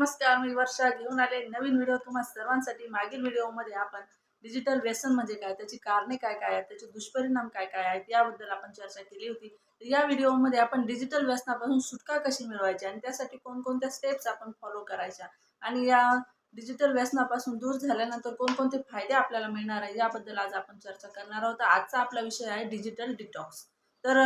नमस्कार मी वर्षा घेऊन आले नवीन व्हिडिओ तुम्हा सर्वांसाठी. मागील व्हिडिओमध्ये आपण डिजिटल व्यसन म्हणजे काय त्याची कारणे काय काय आहेत त्याचे दुष्परिणाम काय काय आहेत याबद्दल आपण चर्चा केली होती. तर या व्हिडिओमध्ये आपण डिजिटल व्यसनापासून सुटका कशी मिळवायची आणि त्यासाठी कोणकोणत्या स्टेप्स आपण फॉलो करायच्या आणि या डिजिटल व्यसनापासून दूर झाल्यानंतर कोणकोणते फायदे आपल्याला मिळणार आहे याबद्दल आज आपण चर्चा करणार आहोत. आजचा आपला विषय आहे डिजिटल डिटॉक्स तर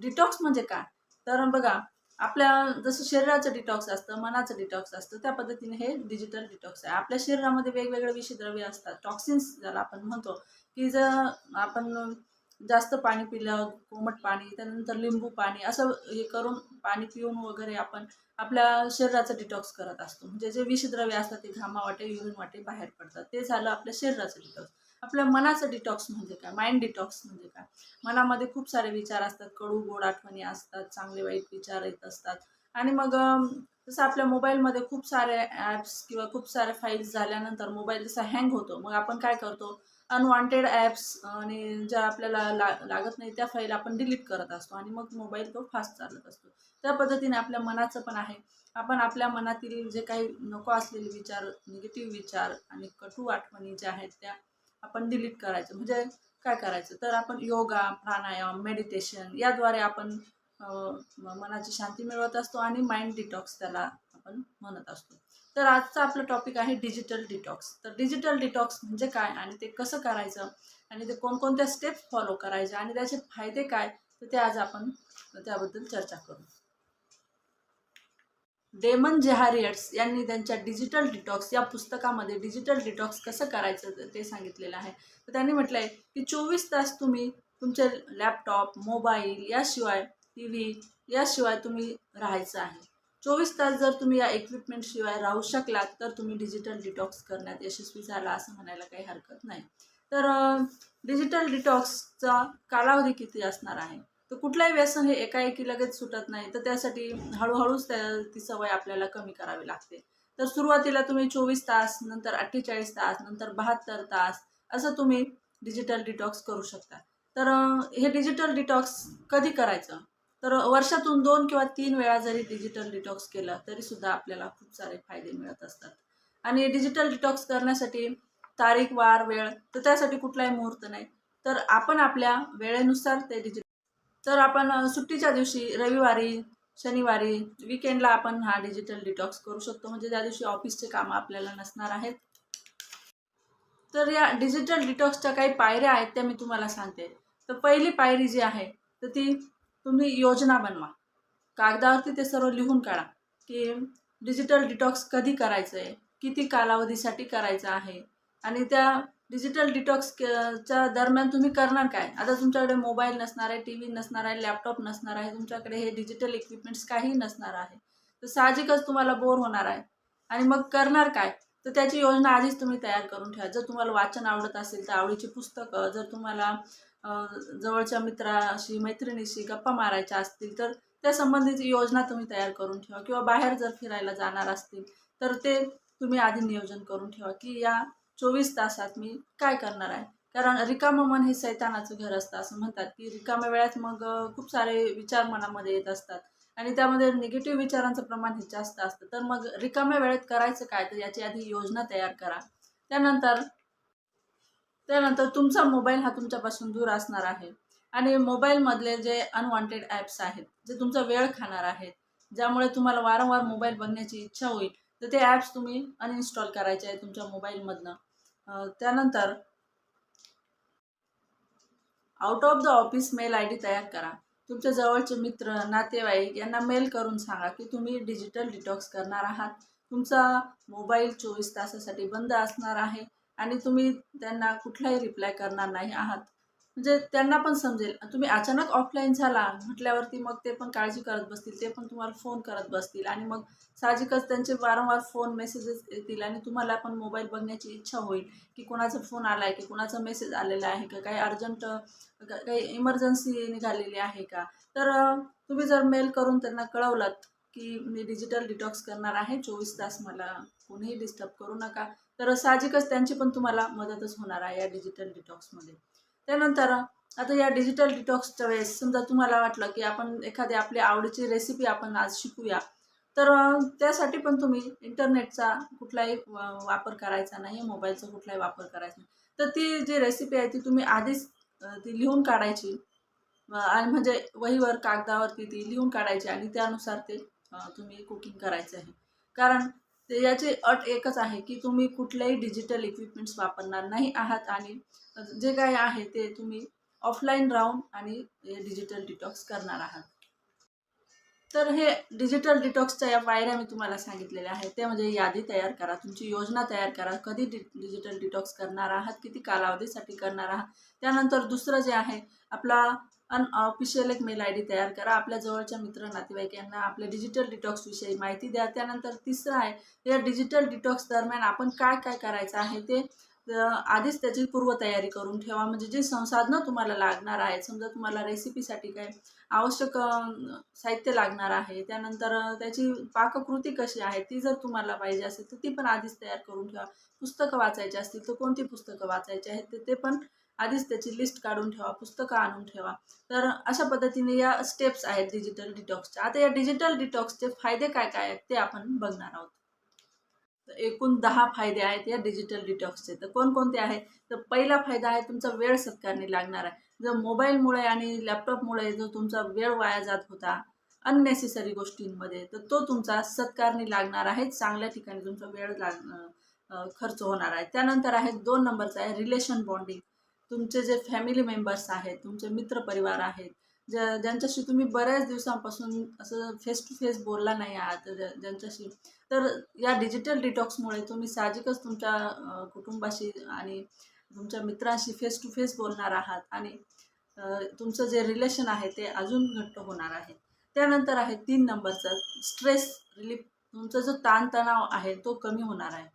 डिटॉक्स म्हणजे काय? तर बघा आपल्या जसं शरीराचं डिटॉक्स असतं मनाचं डिटॉक्स असतं त्या पद्धतीने हे डिजिटल डिटॉक्स आहे. आपल्या शरीरामध्ये वेगवेगळे विषद्रव्य असतात. टॉक्सिन्स ज्याला आपण म्हणतो की जर आपण जास्त पाणी पिलं कोमट पाणी त्यानंतर लिंबू पाणी असं हे करून पाणी पिऊन वगैरे आपण आपल्या शरीराचं डिटॉक्स करत असतो. म्हणजे जे विषद्रव्य असतात ते घामा वाटे युरिन वाटे बाहेर पडतात. ते झालं आपल्या शरीराचं डिटॉक्स आपल्या मनाचं डिटॉक्स म्हणजे काय? माइंड डिटॉक्स म्हणजे काय? मनामध्ये खूप सारे विचार असतात. कडू गोड आठवणी असतात चांगले वाईट विचार येत असतात. आणि मग जसं आपल्या मोबाईलमध्ये खूप सारे ॲप्स किंवा खूप सारे फाईल्स झाल्यानंतर मोबाईल जसा हँग होतो मग आपण काय करतो? अनवॉन्टेड ॲप्स आणि ज्या आपल्याला ला लागत नाही त्या फाईल आपण डिलीट करत असतो आणि मग मोबाईल तो फास्ट चालत असतो. त्या पद्धतीने आपल्या मनाचं पण आहे. आपण आपल्या मनातील जे काही नको असलेले विचार निगेटिव्ह विचार आणि कटू आठवणी ज्या आहेत त्या आपण डिलीट करायचं. म्हणजे काय करायचं? तर आपण योगा प्राणायाम मेडिटेशन याद्वारे आपण मनाची शांती मिळवत असतो आणि माइंड डिटॉक्स त्याला आपण म्हणत असतो. तर आजचा आपलं टॉपिक आहे डिजिटल डिटॉक्स तर डिजिटल डिटॉक्स म्हणजे काय आणि ते कसं करायचं? आणि ते कोणकोणत्या स्टेप्स फॉलो करायचे? आणि त्याचे फायदे काय? तर ते आज आपण त्याबद्दल चर्चा करू. डेमन जेहारियट्स यांनी त्यांच्या डिजिटल डिटॉक्स या पुस्तकामध्ये डिजिटल डिटॉक्स कसं करायचं ते- ते सांगितलेलं आहे. तर त्यांनी म्हटलं आहे की चोवीस तास तुम्ही तुमचे लॅपटॉप मोबाईल याशिवाय टी व्ही याशिवाय तुम्ही राहायचं आहे. चोवीस तास जर तुम्ही या इक्विपमेंटशिवाय राहू शकलात तर तुम्ही डिजिटल डिटॉक्स करण्यात यशस्वी झाला असं म्हणायला काही हरकत नाही. तर डिजिटल डिटॉक्सचा कालावधी किती असणार आहे? तर कुठलंही व्यसन हे एकाएकी लगेच सुटत नाही. तर त्यासाठी हळूहळूच त्या ती सवय आपल्याला कमी करावी लागते. तर सुरुवातीला तुम्ही चोवीस तास नंतर अठ्ठेचाळीस तास नंतर बहात्तर तास असं तुम्ही डिजिटल डिटॉक्स करू शकता. तर हे डिजिटल डिटॉक्स कधी करायचं? तर वर्षातून दोन किंवा तीन वेळा जरी डिजिटल डिटॉक्स केलं तरीसुद्धा आपल्याला खूप सारे फायदे मिळत असतात. आणि डिजिटल डिटॉक्स करण्यासाठी तारीख वार वेळ तर त्यासाठी कुठलाही मुहूर्त नाही. तर आपण आपल्या वेळेनुसार ते डिजिटल तर आपण सुट्टीच्या दिवशी रविवारी शनिवारी विकेंडला आपण हा डिजिटल डिटॉक्स करू शकतो. म्हणजे ज्या दिवशी ऑफिसचे कामं आपल्याला नसणार आहेत. तर या डिजिटल डिटॉक्सच्या काही पायऱ्या आहेत त्या मी तुम्हाला सांगते. तर पहिली पायरी जी आहे तर ती तुम्ही योजना बनवा. कागदावरती ते सर्व लिहून काढा की डिजिटल डिटॉक्स कधी करायचं आहे किती कालावधीसाठी करायचं आहे आणि त्या डिजिटल डिटॉक्स च्या दरम्यान तुम्ही करणार काय? आता तुमच्याकडे मोबाईल नसणार आहे टी व्ही नसणार आहे लॅपटॉप नसणार आहे तुमच्याकडे हे डिजिटल इक्विपमेंट्स काही नसणार आहे. तर साहजिकच तुम्हाला बोर होणार आहे. आणि मग करणार काय? तर त्याची योजना आधीच तुम्ही तयार करून ठेवा. जर तुम्हाला वाचन आवडत असेल तर आवडीची पुस्तकं जर तुम्हाला जवळच्या मित्राशी मैत्रिणीशी गप्पा मारायच्या असतील तर त्या संबंधीची योजना तुम्ही तयार करून ठेवा. किंवा बाहेर जर फिरायला जाणार असतील तर ते तुम्ही आधी नियोजन करून ठेवा की या चोवीस तासात मी काय करणार आहे? कारण रिकामं मन हे सैतानाचं घर असतं असं म्हणतात की रिकाम्या वेळात मग खूप सारे विचार मनामध्ये येत असतात. आणि त्यामध्ये निगेटिव्ह विचारांचं प्रमाण हे जास्त असतं. तर मग रिकाम्या वेळेत करायचं काय? तर याची आधी योजना तयार करा. त्यानंतर त्यानंतर तुमचा मोबाईल हा तुमच्यापासून दूर असणार आहे. आणि मोबाईलमधले जे अनवॉन्टेड ॲप्स आहेत जे तुमचा वेळ खाणार आहेत ज्यामुळे तुम्हाला वारंवार मोबाईल बघण्याची इच्छा होईल तर ते ॲप्स तुम्ही अनइन्स्टॉल करायचे आहे तुमच्या मोबाईलमधनं. त्यानंतर out of the office mail I D तयार करा. तुमच्या जवळचे मित्र नातेवाईक यांना मेल करून सांगा की तुम्ही डिजिटल डिटॉक्स करणार आहात. तुमचा मोबाईल चोवीस तासासाठी बंद असणार आहे आणि तुम्ही त्यांना कुठलाही रिप्लाय करणार नाही आहात. म्हणजे त्यांना पण समजेल. तुम्ही अचानक ऑफलाईन झाला म्हटल्यावरती मग ते पण काळजी करत बसतील ते पण तुम्हाला फोन करत बसतील. आणि मग साहजिकच त्यांचे वारंवार फोन मेसेजेस येतील आणि तुम्हाला पण मोबाईल बघण्याची इच्छा होईल की कोणाचा फोन आला आहे की कोणाचा मेसेज आलेला आहे का? काही अर्जंट काही इमर्जन्सी निघालेली आहे का? तर तुम्ही जर मेल करून त्यांना कळवलात की मी डिजिटल डिटॉक्स करणार आहे चोवीस तास मला कोणीही डिस्टर्ब करू नका. तर साहजिकच त्यांची पण तुम्हाला मदतच होणार आहे या डिजिटल डिटॉक्समध्ये त्यानंतर आता या डिजिटल डिटॉक्सच्या वेळेस समजा तुम्हाला वाटलं की आपण एखादी आपली आवडीची रेसिपी आपण आज शिकूया तर त्यासाठी पण तुम्ही इंटरनेटचा कुठलाही वापर करायचा नाही मोबाईलचा कुठलाही वापर करायचा नाही. तर ती जी रेसिपी आहे ती तुम्ही आधीच ती लिहून काढायची आणि म्हणजे वहीवर कागदावरती ती लिहून काढायची आणि त्यानुसार ते तुम्ही कुकिंग करायचं आहे. कारण याचे याची अट एकच आहे की तुम्ही कुठल्याही डिजिटल इक्विपमेंट्स वापरणार नाही आहात आणि जे काय आहे ते तुम्ही ऑफलाईन राहून आणि डिजिटल डिटॉक्स करणार आहात. तर हे डिजिटल डिटॉक्सच्या या पायऱ्या मी तुम्हाला सांगितलेल्या आहेत. ते म्हणजे यादी तयार करा तुमची योजना तयार करा कधी डि डिजिटल डिटॉक्स करणार आहात किती कालावधीसाठी करणार आहात त्यानंतर दुसरं जे आहे आपला अनऑफिशियल एक मेल आय डी तयार करा. आपल्या जवळच्या मित्र नातेवाईकांना आपल्या डिजिटल डिटॉक्सविषयी माहिती द्या. त्यानंतर तिसरं आहे या डिजिटल डिटॉक्स दरम्यान आपण काय काय करायचं आहे ते आधीच त्याची पूर्वतयारी करून ठेवा. म्हणजे जे संसाधनं तुम्हाला लागणार आहेत समजा तुम्हाला रेसिपीसाठी काय आवश्यक साहित्य लागणार आहे त्यानंतर त्याची पाककृती कशी आहे ती जर तुम्हाला पाहिजे असेल तर ती पण आधीच तयार करून ठेवा. पुस्तकं वाचायची असतील तर कोणती पुस्तकं वाचायची आहेत ते ते पण आधीच त्याची लिस्ट काढून ठेवा पुस्तकं आणून ठेवा. तर अशा पद्धतीने या स्टेप्स आहेत डिजिटल डिटॉक्सच्या आता या डिजिटल डिटॉक्सचे फायदे काय काय आहेत ते आपण बघणार आहोत. एकूण दहा फायदे आहेत या डिजिटल डिटॉक्सचे तर कोणकोणते आहेत? तर पहिला फायदा आहे तुमचा वेळ सत्कारणी लागणार आहे. जर मोबाईलमुळे आणि लॅपटॉपमुळे जो तुमचा वेळ वाया जात होता अननेसेसरी गोष्टींमध्ये तर तो तुमचा सत्कारणी लागणार आहे. चांगल्या ठिकाणी तुमचा वेळ लाग खर्च होणार आहे. त्यानंतर आहे दोन नंबरचा आहे रिलेशन बॉन्डिंग तुमचे जे फॅमिली मेंबर्स आहेत तुमचे मित्रपरिवार आहेत ज्या ज्यांच्याशी तुम्ही बऱ्याच दिवसांपासून असं फेस टू फेस बोलला नाही आहात ज्यांच्याशी तर या डिजिटल डिटॉक्समुळे तुम्ही साहजिकच तुमच्या कुटुंबाशी आणि तुमच्या मित्रांशी फेस टू फेस बोलणार आहात आणि तुमचं जे रिलेशन आहे ते अजून घट्ट होणार आहे. त्यानंतर आहे तीन नंबरचा स्ट्रेस रिलीफ तुमचा जो ताणतणाव आहे तो कमी होणार आहे.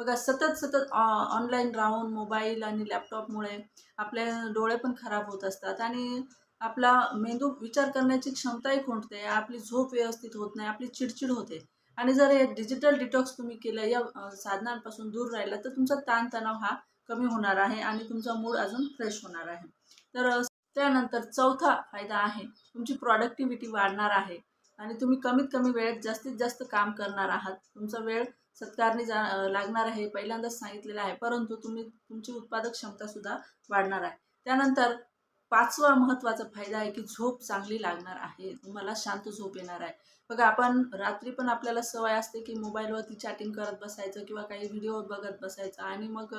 बघा सतत सतत ऑनलाईन राहून मोबाईल आणि लॅपटॉपमुळे आपले डोळे पण खराब होत असतात आणि आपला मेंदू विचार करण्याची क्षमताही खुंटते. आपली झोप व्यवस्थित होत नाही आपली चिडचिड होते. आणि जर हे डिजिटल डिटॉक्स तुम्ही केलं या साधनांपासून दूर राहिला तर तुमचा ताणतणाव हा कमी होणार आहे आणि तुमचा मूड अजून फ्रेश होणार आहे. तर त्यानंतर चौथा फायदा आहे तुमची प्रॉडक्टिव्हिटी वाढणार आहे. आणि तुम्ही कमीत कमी वेळेत जास्तीत जास्त काम करणार आहात. तुमचा वेळ सत्कारणी जा लागणार आहे. पहिल्यांदाच सांगितलेलं आहे. परंतु तुम्ही तुमची उत्पादक क्षमतासुद्धा वाढणार आहे. त्यानंतर पाचवा महत्त्वाचा फायदा आहे की झोप चांगली लागणार आहे. तुम्हाला शांत झोप येणार आहे. बघा आपण रात्री पण आपल्याला सवय असते की मोबाईलवरती चॅटिंग करत बसायचं किंवा काही व्हिडिओ बघत बसायचं. आणि मग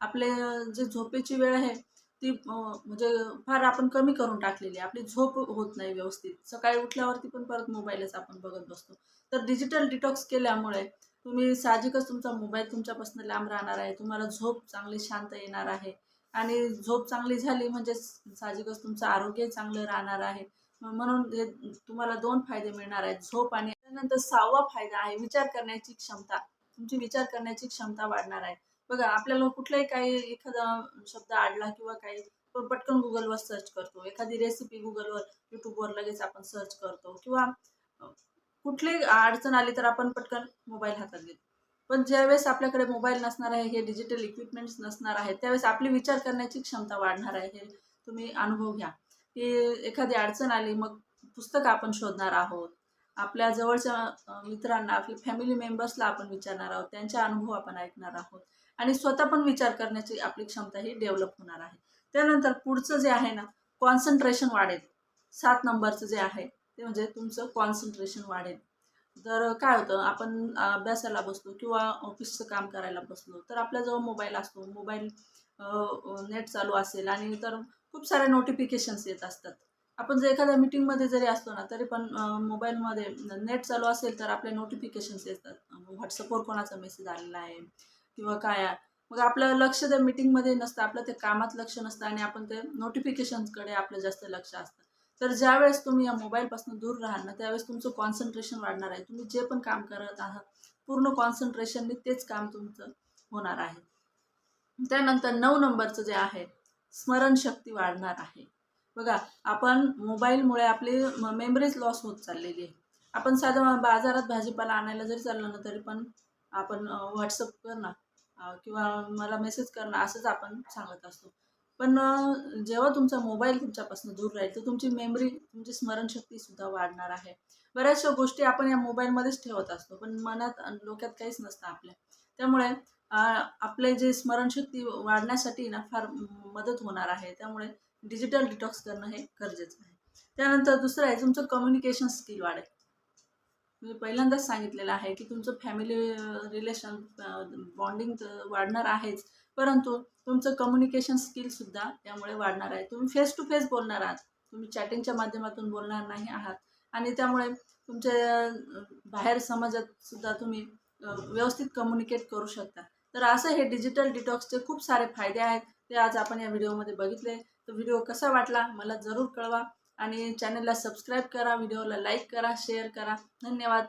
आपले जे झोपेची वेळ आहे ती म्हणजे फार आपण कमी करून टाकलेली आपली झोप होत नाही व्यवस्थित. सकाळी उठल्यावरती पण परत मोबाईलच आपण बघत बसतो. तर डिजिटल डिटॉक्स केल्यामुळे तुम्ही साहजिकच तुमचा मोबाईल तुमच्यापासून लांब राहणार आहे. तुम्हाला झोप चांगली शांत येणार आहे. आणि झोप चांगली झाली म्हणजे साहजिकच तुमचं आरोग्य चांगलं राहणार आहे. म्हणून हे तुम्हाला दोन फायदे मिळणार आहेत. झोप आणि त्यानंतर सहावा फायदा आहे विचार करण्याची क्षमता. तुमची विचार करण्याची क्षमता वाढणार आहे. बघा आपल्याला कुठलाही काही एखादा शब्द आडला किंवा काही पटकन गुगलवर सर्च करतो. एखादी रेसिपी गुगलवर युट्यूबवर लगेच आपण सर्च करतो. किंवा कुठली कुठलीही अडचण आली तर आपण पटकन मोबाईल हातात घेतो. पण ज्यावेळेस आपल्याकडे मोबाईल नसणार आहे हे डिजिटल इक्विपमेंट्स नसणार आहेत त्यावेळेस आपली विचार करण्याची क्षमता वाढणार आहे हे तुम्ही अनुभव घ्या. की एखादी अडचण आली मग पुस्तक आपण शोधणार आहोत. आपल्या जवळच्या मित्रांना आपल्या फॅमिली मेंबर्सला आपण विचारणार आहोत. त्यांचे अनुभव आपण ऐकणार आहोत. आणि स्वतः पण विचार करण्याची आपली क्षमता ही डेव्हलप होणार आहे. त्यानंतर पुढचं जे आहे ना कॉन्सन्ट्रेशन वाढेल. सात नंबरचं जे आहे ते म्हणजे तुमचं कॉन्सन्ट्रेशन वाढेल. तर काय होतं आपण अभ्यासाला बसलो किंवा ऑफिसचं काम करायला बसलो तर आपल्याजवळ मोबाईल असतो. मोबाईल नेट चालू असेल आणि तर खूप साऱ्या नोटिफिकेशन्स येत असतात. आपण जर एखाद्या मीटिंगमध्ये जरी असतो ना तरी पण मोबाईलमध्ये नेट चालू असेल तर आपले नोटिफिकेशन्स येतात. व्हॉट्सअपवर कोणाचा मेसेज आलेला आहे? किंवा काय मग आपलं लक्ष त्या मीटिंगमध्ये नसतं आपलं ते कामात लक्ष नसतं आणि आपण ते नोटिफिकेशनकडे आपलं जास्त लक्ष असतं. तर ज्यावेळेस तुम्ही या मोबाईलपासून दूर राहाल ना त्यावेळेस तुमचं कॉन्सन्ट्रेशन वाढणार आहे. तुम्ही जे पण काम करत आहात पूर्ण कॉन्सन्ट्रेशनने तेच काम तुमचं होणार आहे. त्यानंतर नऊ नंबरचं जे आहे स्मरणशक्ती वाढणार आहे. बघा आपण मोबाईलमुळे आपली मेमरीज लॉस होत चाललेली आहे. आपण साधं बाजारात भाजीपाला आणायला जरी चाललं ना तरी पण आपण व्हॉट्सअप कर ना. किंवा मला मेसेज करणं असंच आपण सांगत असतो. पण जेव्हा तुमचा मोबाईल तुमच्यापासून दूर राहील तर तुमची मेमरी तुमची स्मरणशक्तीसुद्धा वाढणार आहे. बऱ्याचशा गोष्टी आपण या मोबाईलमध्येच ठेवत असतो पण मनात डोक्यात काहीच नसतं आपल्या. त्यामुळे आपले जे स्मरणशक्ती वाढण्यासाठी ना फार मदत होणार आहे. त्यामुळे डिजिटल डिटॉक्स करणं हे गरजेचं आहे. त्यानंतर दुसरं आहे तुमचं कम्युनिकेशन स्किल वाढेल. मी पहिल्यांदाच सांगितलेलं आहे की तुमचं फॅमिली रिलेशन बॉन्डिंग वाढणार आहेच. परंतु तुमचं कम्युनिकेशन स्किलसुद्धा त्यामुळे वाढणार आहे. तुम्ही फेस टू फेस बोलणार आहात. तुम्ही चॅटिंगच्या माध्यमातून बोलणार नाही आहात. आणि त्यामुळे तुमच्या बाहेर समाजात सुद्धा तुम्ही व्यवस्थित कम्युनिकेट करू शकता. तर असं हे डिजिटल डिटॉक्सचे खूप सारे फायदे आहेत. ते आज आपण या व्हिडिओमध्ये बघितले. तर व्हिडिओ कसा वाटला? मला जरूर कळवा. आणि चॅनलला सबस्क्राईब करा व्हिडिओला लाईक करा शेअर करा. धन्यवाद.